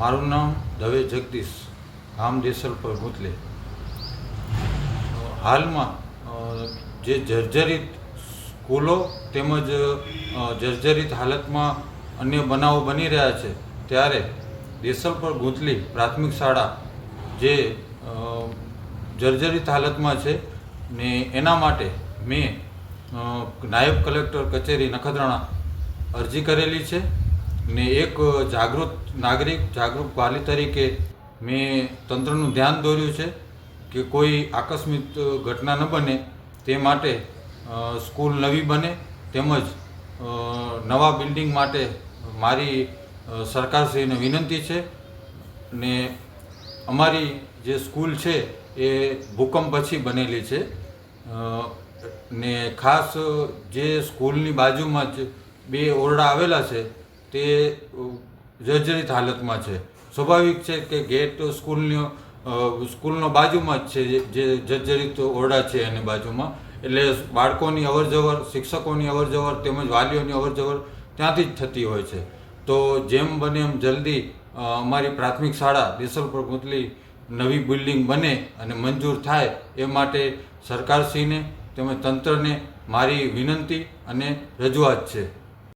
મારું નામ દવે જગદીશ ગામ દેસલ પર ભૂતલે હાલમાં જે જર્જરિત સ્કૂલો તેમજ જર્જરિત હાલતમાં અન્ય બનાવો બની રહ્યા છે, ત્યારે દેસલપર પર ગુંતલી પ્રાથમિક શાળા જે જર્જરિત હાલતમાં છે ને એના માટે મેં નાયબ કલેક્ટર કચેરી નખત્રાણા અરજી કરેલી છે. ને એક જાગૃત નાગરિક, જાગૃત વાલી તરીકે મેં તંત્રનું ધ્યાન દોર્યું છે કે કોઈ આકસ્મિક ઘટના ન બને, તે માટે સ્કૂલ નવી બને તેમજ નવા બિલ્ડિંગ માટે મારી સરકારશ્રીને વિનંતી છે ને અમારી જે સ્કૂલ છે એ ભૂકંપ પછી બનેલી છે. ને ખાસ જે સ્કૂલની બાજુમાં જ બે ઓરડા આવેલા છે તે જર્જરિત હાલતમાં છે. સ્વાભાવિક છે કે ગેટ સ્કૂલનો સ્કૂલનો બાજુમાં જ છે જે- જર્જરિત ઓરડા છે એની બાજુમાં. એટલે બાળકોની અવરજવર, શિક્ષકોની અવરજવર તેમજ વાલીઓની અવરજવર ત્યાંથી જ થતી હોય છે. તો જેમ બને એમ જલ્દી અમારી પ્રાથમિક શાળા દેસલપુર ગુંતલી નવી બિલ્ડિંગ બને અને મંજૂર થાય એ માટે સરકારશ્રીને તેમજ તંત્રને મારી વિનંતી અને રજૂઆત છે.